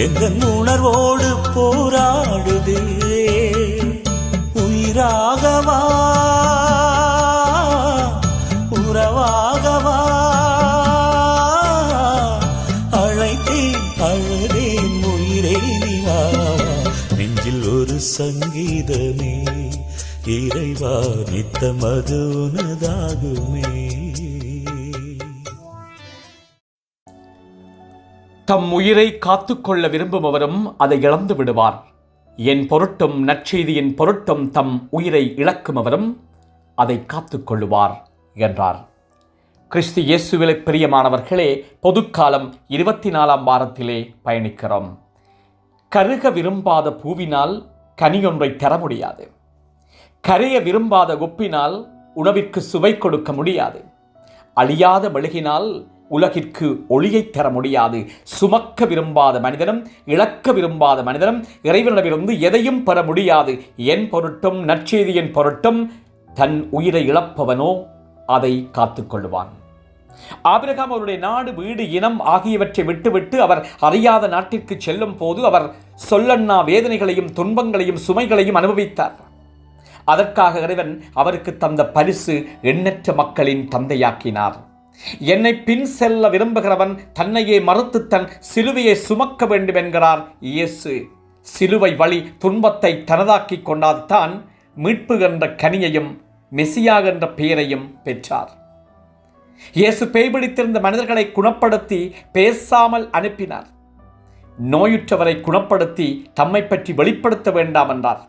எந்த உணர்வோடு போராடுதே? உயிராகவா? உறவாகவா? அழைத்தேன் அழுதேன் உயிரே நிவாவா நெஞ்சில் ஒரு சங்கீதமே இறைவா நித்தமது உனதாகுமே. தம் உயிரை காத்துக்கொள்ள விரும்புபவரும் அதை இழந்து விடுவார். என் பொருட்டும் நற்செய்தியின் பொருட்டும் தம் உயிரை இழக்குமவரும் அதை காத்துக்கொள்ளுவார் என்றார். கிறிஸ்து இயேசுவிலை பிரியமானவர்களே பொதுக்காலம் இருபத்தி நாலாம் வாரத்திலே பயணிக்கிறோம். கருக விரும்பாத பூவினால் கனியொன்றை தர முடியாது. கரைய விரும்பாத உப்பினால் உணவிற்கு சுவை கொடுக்க முடியாது. அழியாத மெழுகினால் உலகிற்கு ஒளியைத் தர முடியாது. சுமக்க விரும்பாத மனிதனும் இழக்க விரும்பாத மனிதனும் இறைவனிடமிருந்து எதையும் பெற முடியாது. என் பொருட்டும் நற்செய்தியின் பொருட்டும் தன் உயிரை இழப்பவனோ அதை காத்துக்கொள்வான். ஆபிரகாம் அவருடைய நாடு வீடு இனம் ஆகியவற்றை விட்டுவிட்டு அவர் அறியாத நாட்டிற்கு செல்லும் போது அவர் சொல்லண்ணா வேதனைகளையும் துன்பங்களையும் சுமைகளையும் அனுபவித்தார். அதற்காக இறைவன் அவருக்கு தந்த பரிசு எண்ணற்ற மக்களின் தந்தையாக்கினார். என்னை பின் செல்ல விரும்புகிறவன் தன்னையே மறுத்து தன் சிலுவையை சுமக்க வேண்டும் என்கிறார் இயேசு. சிலுவை வழி துன்பத்தை தனதாக்கிக் கொண்டால்தான் மீட்பு என்ற கனியையும் மெசியா என்ற பெயரையும் பெற்றார். இயேசு பேய் பிடித்திருந்த மனிதர்களை குணப்படுத்தி பேசாமல் அனுப்பினார். நோயுற்றவரை குணப்படுத்தி தம்மை பற்றி வெளிப்படுத்த வேண்டாம் என்றார்.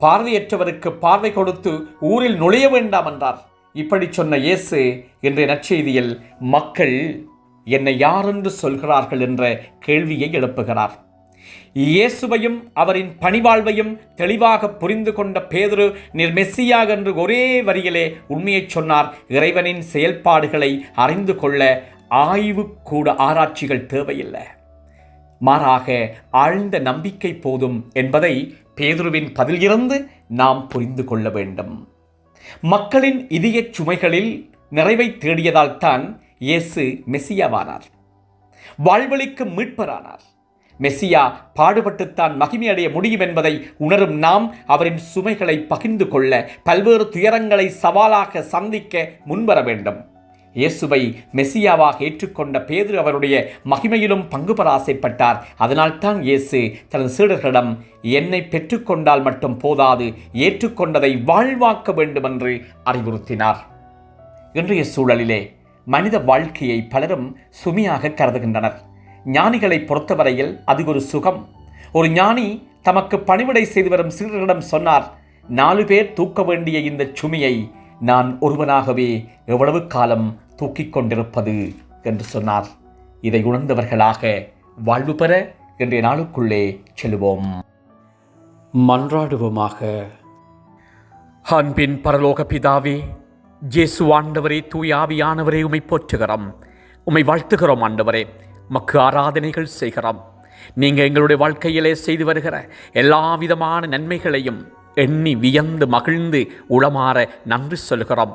பார்வையற்றவருக்கு பார்வை கொடுத்து ஊரில் நுழைய வேண்டாம் என்றார். இப்படி சொன்ன இயேசு இன்றைய நற்செய்தியில் மக்கள் என்னை யாரென்று சொல்கிறார்கள் என்ற கேள்வியை எழுப்புகிறார். இயேசுவையும் அவரின் பணிவாழ்வையும் தெளிவாக புரிந்து கொண்ட பேதுரு நீர் மெஸ்ஸியாக என்று ஒரே வரியிலே உண்மையைச் சொன்னார். இறைவனின் செயல்பாடுகளை அறிந்து கொள்ள ஆய்வு கூட ஆராய்ச்சிகள் தேவையில்லை. மாறாக ஆழ்ந்த நம்பிக்கை போதும் என்பதை பேதுருவின் பதிலிருந்து நாம் புரிந்து கொள்ள வேண்டும். மக்களின் இதயச் சுமைகளில் நிறைவை தேடியதால் தான் இயேசு மெஸ்ஸியாவானார் வாழ்வழிக்கு மீட்பரானார். மெஸ்ஸியா பாடுபட்டுத்தான் மகிமை அடைய முடியும் என்பதை உணரும் நாம் அவரின் சுமைகளை பகிர்ந்து கொள்ள பல்வேறு துயரங்களை சவாலாக சந்திக்க முன்வர வேண்டும். இயேசுவை மெஸ்ஸியாவாக ஏற்றுக்கொண்ட பேதுரு அவருடைய மகிமையிலும் பங்கு பெற ஆசைப்பட்டார் அதனால்தான் இயேசு தனது சீடர்களிடம் என்னை பெற்றுக்கொண்டால் மட்டும் போதாது ஏற்றுக்கொண்டதை வாழ்வாக்க வேண்டும் என்று அறிவுறுத்தினார். இன்றைய சூழலிலே மனித வாழ்க்கையை பலரும் சுமையாக கருதுகின்றனர். ஞானிகளை பொறுத்தவரையில் அது ஒரு சுகம். ஒரு ஞானி தமக்கு பணிவிடை செய்து வரும் சீடர்களிடம் சொன்னார் நாலு பேர் தூக்க வேண்டிய இந்த சுமையை நான் ஒருவனாகவே எவ்வளவு காலம் தூக்கிக் கொண்டிருப்பது என்று சொன்னார். இதை உணர்ந்தவர்களாக வாழ்வு பெற இன்றைய நாளுக்குள்ளே செல்வோம் மன்றாடுவோமாக. அன்பின் பரலோக பிதாவே ஜேசு ஆண்டவரே தூய ஆவியானவரே உமை போற்றுகிறோம். உமை வாழ்த்துகிறோம் ஆண்டவரே மக்கு ஆராதனைகள் செய்கிறோம். நீங்கள் எங்களுடைய வாழ்க்கையிலே செய்து வருகிற எல்லா விதமான நன்மைகளையும் எண்ணி வியந்து மகிழ்ந்து உளமாற நன்றி சொல்கிறோம்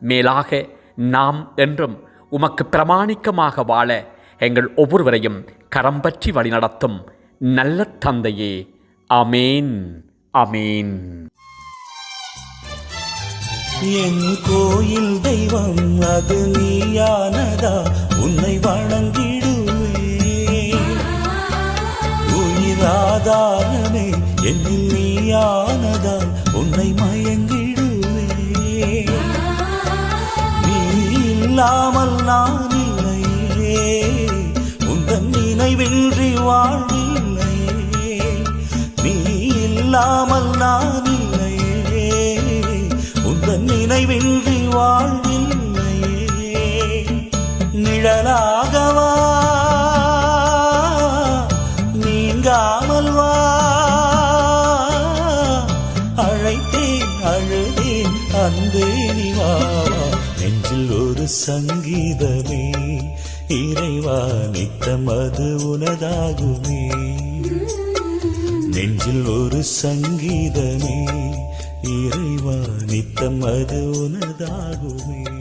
மேலாக நாம் என்றும் உமக்கு பிரமாணிக்கமாக வாழ எங்கள் ஒவ்வொருவரையும் கரம் பற்றி வழிநடத்தும் நல்ல தந்தையே. அமேன் அமேன் என் கோயில் தெய்வம் அது நீயானதா? உன்னை வணங்கிடுவே உயிராதாரமே என்னில் நீயானதா? உன்னை மயங்க இல்லாமல் நான் இல்லையே. உந்தன் நினைவின்றி வாழ்வில்லையே. நீ இல்லாமல் நான் இல்லையே. உந்தன் நினைவின்றி வாழ்வில்லையே. நிழலாகவா நீங்காமல் வா. அழைத்தேன் அழுதேன் அன்பே நிவாவா நெஞ்சில் ஒரு சங்கீதமே இறைவா நித்தம் அது உனதாகுமே. நெஞ்சில் ஒரு சங்கீதமே இறைவா நித்தம் அது உனதாகுமே.